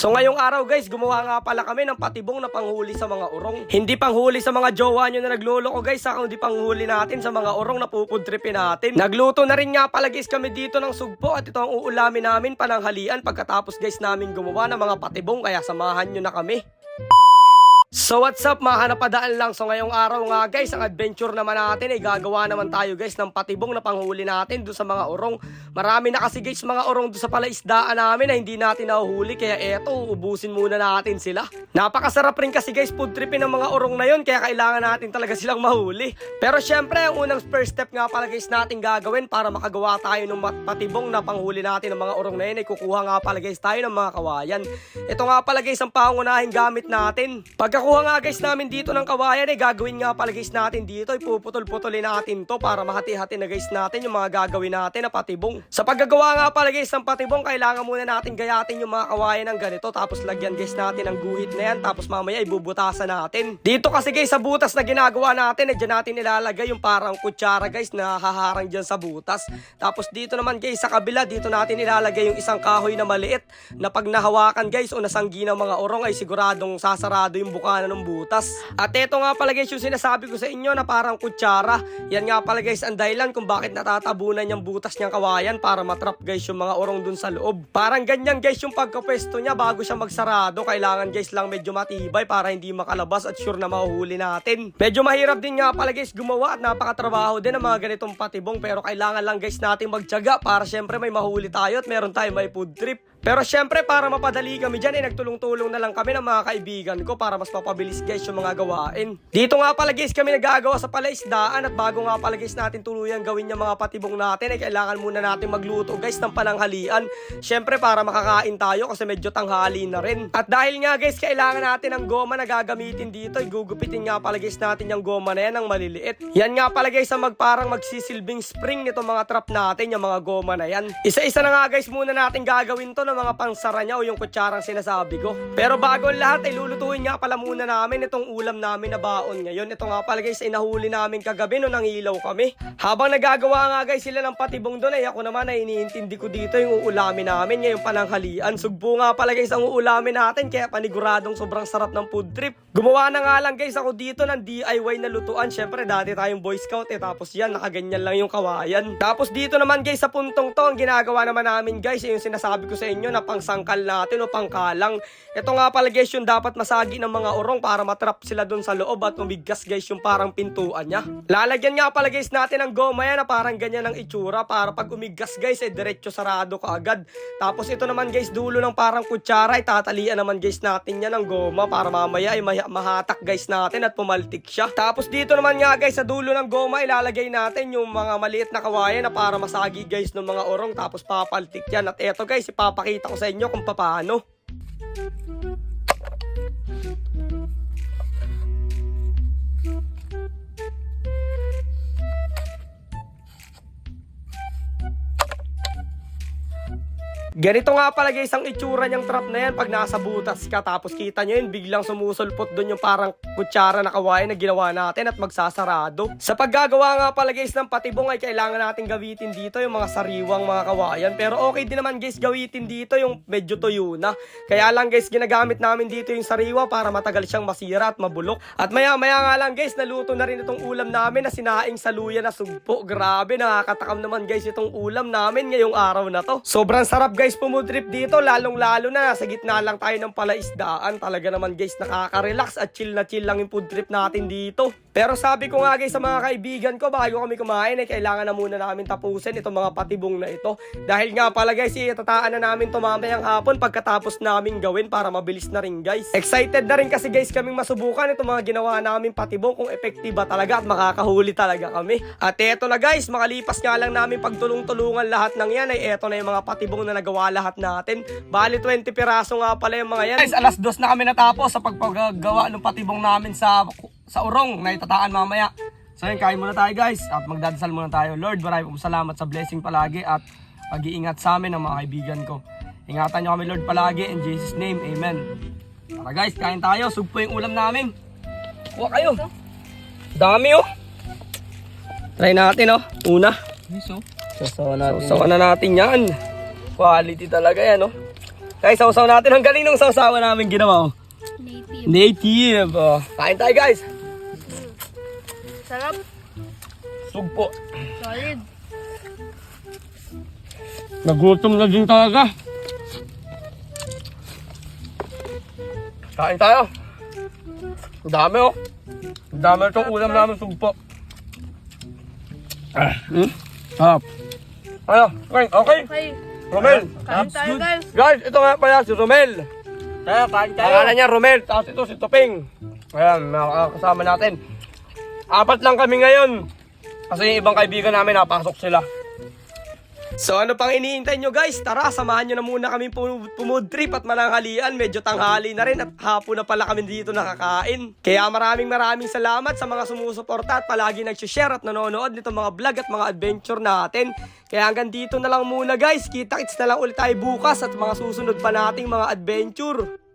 So ngayong araw guys, gumawa nga pala kami ng patibong na panghuli sa mga urong. Hindi panghuli sa mga jowa nyo na nagluloko guys, ha, kundi panghuli natin sa mga urong na pupudripin natin. Nagluto na rin nga pala guys kami dito ng sugpo at ito ang uulamin namin pananghalian pagkatapos guys namin gumawa ng mga patibong kaya samahan nyo na kami. So what's up mga hanapadaan lang? So ngayong araw nga guys Ang adventure naman natin ay gagawa naman tayo guys Ng patibong na panghuli natin doon sa mga urong Marami na kasi guys mga urong doon sa palaisdaan namin Na hindi natin nahuhuli. Kaya eto ubusin muna natin sila. Napakasarap rin kasi guys food tripin ng mga urong na yun. Kaya kailangan natin talaga silang mahuli. Pero syempre ang unang first step nga pala guys natin gagawin Para makagawa tayo ng patibong na panghuli natin ng mga urong na yun Ay kukuha nga pala guys tayo ng mga kawayan. Ito nga pala guys ang pangunahing gamit natin Pagkakuha nga guys namin dito ng kawayan eh gagawin nga pala guys natin dito ipuputol-putulin natin to para mahati-hati na guys natin yung mga gagawin natin na patibong. Sa paggagawa nga pala guys ng patibong kailangan muna natin gayatin yung mga kawayan ng ganito tapos lagyan guys natin ng guhit na yan tapos mamaya ibubutasan natin. Dito kasi guys sa butas na ginagawa natin eh dyan natin ilalagay yung parang kutsara guys na haharang dyan sa butas. Tapos dito naman guys sa kabila dito natin ilalagay yung isang kahoy na maliit na pag nahawakan guys o nasanggi ng mga orong ay siguradong sasarado yung bukana ng butas. At eto nga pala guys yung sinasabi ko sa inyo na parang kutsara. Yan nga pala guys ang dahilan kung bakit natatabunan yung butas niyang kawayan para matrap guys yung mga orong dun sa loob. Parang ganyan guys yung pagkapwesto niya bago siya magsarado. Kailangan guys lang medyo matibay para hindi makalabas at sure na mahuhuli natin. Medyo mahirap din nga pala guys gumawa at napakatrabaho din ng mga ganitong patibong pero kailangan lang guys natin magtyaga para syempre may mahuli tayo at meron tayo may food trip. Pero syempre para mapadali kami dyan, eh, nagtulong-tulong na lang kami ng mga kaibigan ko para mas mapabilis guys yung mga gawain. Dito nga pala guys kami nagagawa sa palaisdaan at bago nga pala guys natin tuluyan gawin yung mga patibong natin, eh, kailangan muna natin magluto guys ng pananghalian. Syempre para makakain tayo kasi medyo tanghali na rin. At dahil nga guys kailangan natin ng goma na gagamitin dito, igugupitin nga pala guys natin yung goma na yan ng maliliit. Yan nga pala guys ang magparang magsisilbing spring nito mga trap natin, yung mga goma na yan. Isa-isa na nga guys muna natin gagawin to ng mga pangsara niya o yung kutsarang sinasabi ko. Pero bago ang lahat ay lulutuin nga pala muna namin itong ulam namin na baon ngayon. Ito nga pala guys ay nahuli namin kagabi no nangilaw kami. Habang nagagawa nga guys sila ng patibong doon ay ako naman ay iniintindi ko dito yung uulamin namin ngayong pananghalian. Sugbo nga pala guys ang uulamin natin kaya paniguradong sobrang sarap ng food trip. Gumawa na nga lang guys ako dito ng DIY na lutuan. Syempre dati tayong boy scout eh tapos yan nakaganyan lang yung kawayan. Tapos dito naman guys sa puntong to ang ginagawa naman namin guys ay yung sinasabi ko sa inyo na pangsangkal natin o pangkalang. Ito nga pala guys yung dapat masagi ng mga urong para matrap sila dun sa loob at umiggas guys yung parang pintuan niya. Lalagyan nga pala guys natin ng goma yan na parang ganyan ang itsura para pag umiggas guys ay diretso sarado ka agad. Tapos ito naman guys dulo ng parang kutsara ay tatalian naman guys natin yan ng goma para mamaya ay mahi- mahatak guys natin at pumaltik siya. Tapos dito naman nga guys sa dulo ng goma ilalagay natin yung mga maliit na kawayan na para masagi guys ng mga orong tapos papaltik yan. At eto guys ipapakita ko sa inyo kung paano. Ganito nga pala guys ang itsura niyang trap na yan pag nasa butas ka tapos kita nyo yun biglang sumusulpot doon yung parang kutsara na kawain na ginawa natin at magsasarado. Sa paggagawa nga pala guys ng patibong ay kailangan natin gawitin dito yung mga sariwang mga kawayan pero okay din naman guys gawitin dito yung medyo tuyo na. Kaya lang guys ginagamit namin dito yung sariwa para matagal siyang masira at mabulok. At maya maya nga lang guys naluto na rin itong ulam namin na sinaing saluya na sugpo. Grabe nakakatakam naman guys itong ulam namin ngayong araw na to. Sobrang sarap guys pumudrip dito lalong lalo na sa gitna lang tayo ng palaisdaan. Talaga naman guys nakaka-relax at chill na chill lang yung food trip natin dito. Pero sabi ko nga guys sa mga kaibigan ko bago kami kumain ay kailangan na muna namin tapusin itong mga patibong na ito. Dahil nga pala guys itataan na namin to mamayang hapon pagkatapos namin gawin para mabilis na rin guys. Excited na rin kasi guys kaming masubukan itong mga ginawa namin patibong kung effective ba talaga at makakahuli talaga kami. At eto na guys makalipas nga lang namin pagtulong-tulungan lahat ng yan ay eto na yung mga patibong na nagawa lahat natin. Bali 20 piraso nga pala yung mga yan. Guys alas dos na kami natapos sa pagpagawa ng patibong namin sa sa urong na itataan mamaya. So yun, kain muna tayo guys at magdadasal muna tayo. Lord, maraming pong salamat sa blessing palagi at pag-iingat sa amin ng mga kaibigan ko. Ingatan nyo kami Lord palagi in Jesus name, Amen. Tara guys, kain tayo. Sugpo yung ulam namin. Kuha kayo. Dami oh. Try natin oh. Una. Sasawa natin. Sasawa na natin yan. Quality talaga yan oh. Guys, sausaw natin. Ang galing ng sausawan namin ginawa. oh. Native. Native. Oh. Kain tayo guys. Sarap. Sugpo. Solid. Nagutom na din talaga. Kain tayo. Ang dami oh. Ang dami itong ulam namin sugpo. Ah, hmm? Sarap. Ano? Okay, okay. Okay. Romel. Kain tayo guys. Guys, ito nga pala si Romel. Tayo, kain tayo. Pangalan niya Romel, tapos ito si Tuping. Ayan, nakakasama natin. Apat lang kami ngayon. Kasi yung ibang kaibigan namin, napasok sila. So ano pang iniintay nyo guys? Tara, samahan nyo na muna kami pum- trip at mananghalian. Medyo tanghali na rin at hapon na pala kami dito nakakain. Kaya maraming maraming salamat sa mga sumusuporta at palagi nag-share at nanonood nitong mga vlog at mga adventure natin. Kaya hanggang dito na lang muna guys. Kita-kits na lang ulit tayo bukas at mga susunod pa nating mga adventure.